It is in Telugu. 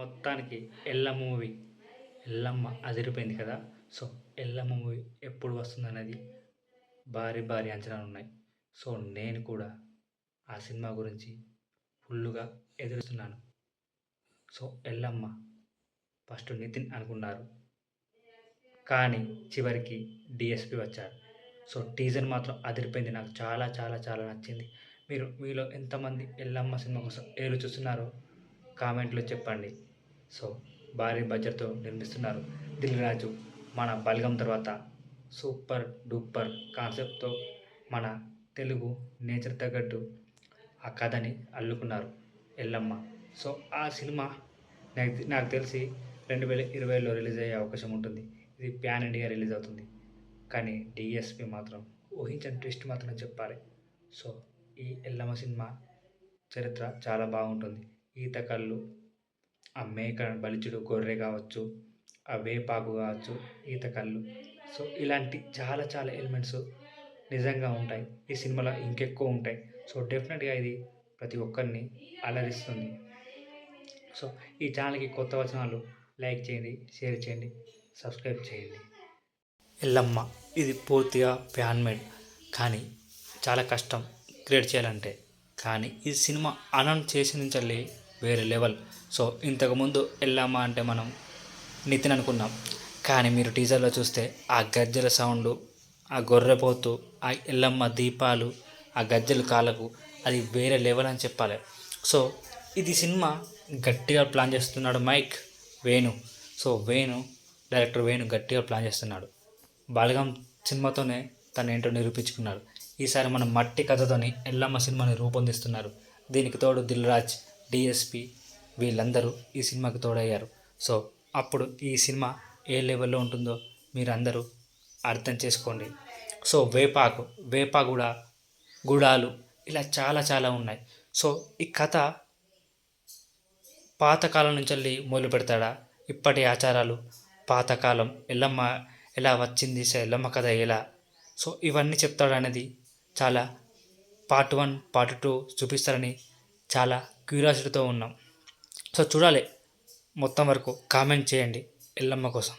మొత్తానికి ఎల్లమ్మ మూవీ. ఎల్లమ్మ అదిరిపోయింది కదా. సో ఎల్లమ్మ మూవీ ఎప్పుడు వస్తుంది అనేది భారీ భారీ అంచనాలు ఉన్నాయి. సో నేను కూడా ఆ సినిమా గురించి ఫుల్లుగా ఎదురుస్తున్నాను. సో ఎల్లమ్మ ఫస్ట్ నితిన్ అనుకున్నారు. కానీ చివరికి డిఎస్పి వచ్చారు. సో టీజర్ మాత్రం అదిరిపోయింది. నాకు చాలా చాలా చాలా నచ్చింది. మీరు మీలో ఎంతమంది ఎల్లమ్మ సినిమా కోసం ఏరు చూస్తున్నారో కామెంట్లో చెప్పండి. సో భారీ బడ్జెట్తో నిర్మిస్తున్నారు. దిల్ రాజు మన బలగం తర్వాత సూపర్ డూపర్ కాన్సెప్ట్తో మన తెలుగు నేచర్ తగ్గట్టు ఆ కథని అల్లుకున్నారు ఎల్లమ్మ. సో ఆ సినిమా నాకు నాకు తెలిసి రెండు వేల ఇరవైలో రిలీజ్ అయ్యే అవకాశం ఉంటుంది. ఇది ప్యాన్ ఇండియా రిలీజ్ అవుతుంది. కానీ డిఎస్పి మాత్రం ఊహించని ట్విస్ట్ మాత్రం చెప్పాలి. సో ఈ ఎల్లమ్మ సినిమా చరిత్ర చాలా బాగుంటుంది. ఈత కళ్ళు ఆ మేక బలిచుడు గొర్రె కావచ్చు ఆ వేపాకు కావచ్చు ఈత కళ్ళు. సో ఇలాంటి చాలా చాలా ఎలిమెంట్స్ నిజంగా ఉంటాయి. ఈ సినిమాలో ఇంకెక్కువ ఉంటాయి. సో డెఫినెట్గా ఇది ప్రతి ఒక్కరిని అలరిస్తుంది. సో ఈ ఛానల్కి కొత్త వచనాలు లైక్ చేయండి షేర్ చేయండి సబ్స్క్రైబ్ చేయండి. ఎల్లమ్మ ఇది పూర్తిగా ఫ్యాన్ మేడ్ కానీ చాలా కష్టం క్రియేట్ చేయాలంటే. కానీ ఈ సినిమా అనౌన్స్ చేసి నుంచి వేరే లెవెల్. సో ఇంతకుముందు ఎల్లమ్మ అంటే మనం నితిన్ అనుకున్నాం. కానీ మీరు టీజర్లో చూస్తే ఆ గజ్జల సౌండ్ ఆ గొర్రెపోతు ఆ ఎల్లమ్మ దీపాలు ఆ గజ్జలు కాళ్ళకు అది వేరే లెవెల్ అని చెప్పాలి. సో ఇది సినిమా గట్టిగా ప్లాన్ చేస్తున్నాడు mic Venu. So Venu director Venu గట్టిగా ప్లాన్ చేస్తున్నాడు. బాలగం సినిమాతోనే తను ఏంటో నిరూపించుకున్నాడు. ఈసారి మనం మట్టి కథతోని ఎల్లమ్మ సినిమాని రూపొందిస్తున్నారు. దీనికి తోడు దిల్ రాజ్ డిఎస్పి వీళ్ళందరూ ఈ సినిమాకి తోడయ్యారు. సో అప్పుడు ఈ సినిమా ఏ లెవెల్లో ఉంటుందో మీరు అందరూ అర్థం చేసుకోండి. సో వేపాకు వేపా కూడా గుడాలు ఇలా చాలా చాలా ఉన్నాయి. సో ఈ కథ పాతకాలం నుంచి వెళ్ళి మొదలు పెడతాడా? ఇప్పటి ఆచారాలు పాతకాలం ఎల్లమ్మ ఎలా వచ్చింది ఎల్లమ్మ కథ ఎలా? సో ఇవన్నీ చెప్తాడనేది చాలా పార్ట్ వన్ పార్ట్ టూ చూపిస్తారని చాలా క్యూరియాసిటీతో ఉన్నాం. సో చూడాలి మొత్తం వరకు కామెంట్ చేయండి ఎల్లమ్మ కోసం.